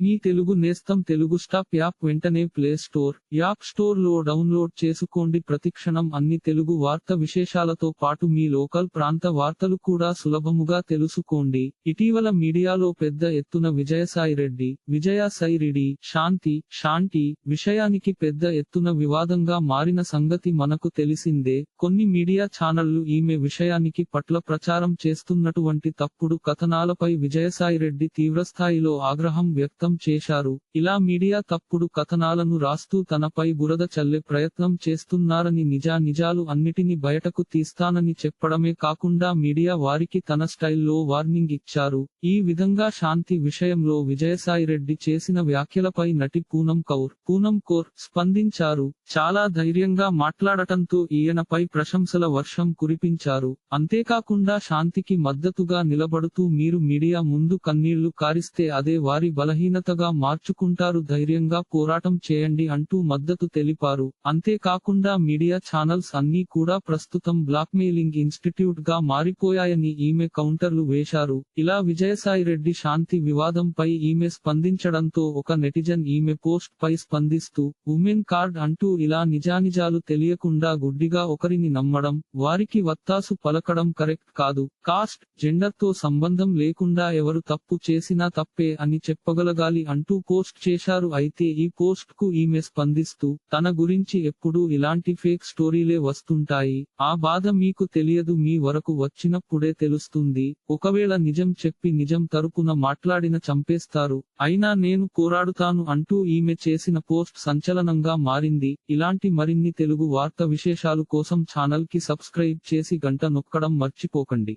మీ తెలుగు నేస్తం Telugu stop app వెంటనే play store app స్టోర్లో డౌన్లోడ్ చేసుకోండి. ప్రతిక్షణం అన్ని తెలుగు వార్త విశేషాలతో పాటు మీ లోకల్ ప్రాంత వార్తలు కూడా సులభముగా తెలుసుకోండి. ఇటీవల మీడియాలో పెద్ద ఎత్తున విజయసాయి రెడ్డి విజయసాయి రెడ్డి శాంతి శాంతి విషయానికి పెద్ద ఎత్తున వివాదంగా మారిన సంగతి మనకు తెలిసిందే. కొన్ని మీడియా ఛానళ్ళు ఈమె విషయానికి పట్ల ప్రచారం చేస్తున్నటువంటి తప్పుడు కథనాలపై విజయసాయి రెడ్డి తీవ్రస్థాయిలో ఆగ్రహం వ్యక్తం చేశారు. ఇలా మీడియా తప్పుడు కథనాలను రాస్తూ తనపై బురద చల్లే ప్రయత్నం చేస్తున్నారని నిజా నిజాలు అన్నిటిని బయటకు తీస్తానని చెప్పడమే కాకుండా మీడియా వారికి తన స్టైల్లో వార్నింగ్ ఇచ్చారు. ఈ విధంగా శాంతి విషయంలో విజయసాయిరెడ్డి చేసిన వ్యాఖ్యలపై నటి పూనం కౌర్ పూనం కౌర్ స్పందించారు. చాలా ధైర్యంగా మాట్లాడటంతో ఈయనపై ప్రశంసల వర్షం కురిపించారు. అంతేకాకుండా శాంతికి మద్దతుగా నిలబడుతూ మీరు మీడియా ముందు కన్నీళ్ళు కారిస్తే అదే వారి బలహీన ఉన్నతగా మార్చుకుంటారు ధైర్యంగా పోరాటం చేయండి అంటూ మద్దతు తెలిపారు. అంతేకాకుండా మీడియా ఛానల్స్ అన్నీ కూడా ప్రస్తుతం బ్లాక్మెయిలింగ్ ఇన్స్టిట్యూట్గా మారిపోయాయని ఈమె కౌంటర్లు వేశారు. ఇలా విజయసాయిరెడ్డి శాంతి వివాదంపై ఈమె స్పందించడంతో ఒక నెటిజన్ ఈమె పోస్ట్ పై స్పందిస్తూ ఉమెన్ కార్డ్ అంటూ ఇలా నిజానిజాలు తెలియకుండా గుడ్డిగా ఒకరిని నమ్మడం వారికి వత్తాసు పలకడం కరెక్ట్ కాదు. కాస్ట్ జెండర్తో సంబంధం లేకుండా ఎవరు తప్పు చేసినా తప్పే అని చెప్పగలగాలి. అంటూ పోస్ట్ చేశారు. అయితే ఈ పోస్ట్కు ఈమె స్పందిస్తూ తన గురించి ఎప్పుడూ ఇలాంటి ఫేక్ స్టోరీలే వస్తుంటాయి. ఆ బాధ మీకు తెలియదు మీ వరకు వచ్చినప్పుడే తెలుస్తుంది. ఒకవేళ నిజం చెప్పి నిజం తరపున మాట్లాడిన చంపేస్తారు. అయినా నేను పోరాడుతాను అంటూ ఈమె చేసిన పోస్ట్ సంచలనంగా మారింది. ఇలాంటి మరిన్ని తెలుగు వార్త విశేషాలు కోసం ఛానల్కి సబ్స్క్రైబ్ చేసి గంట నొక్కడం మర్చిపోకండి.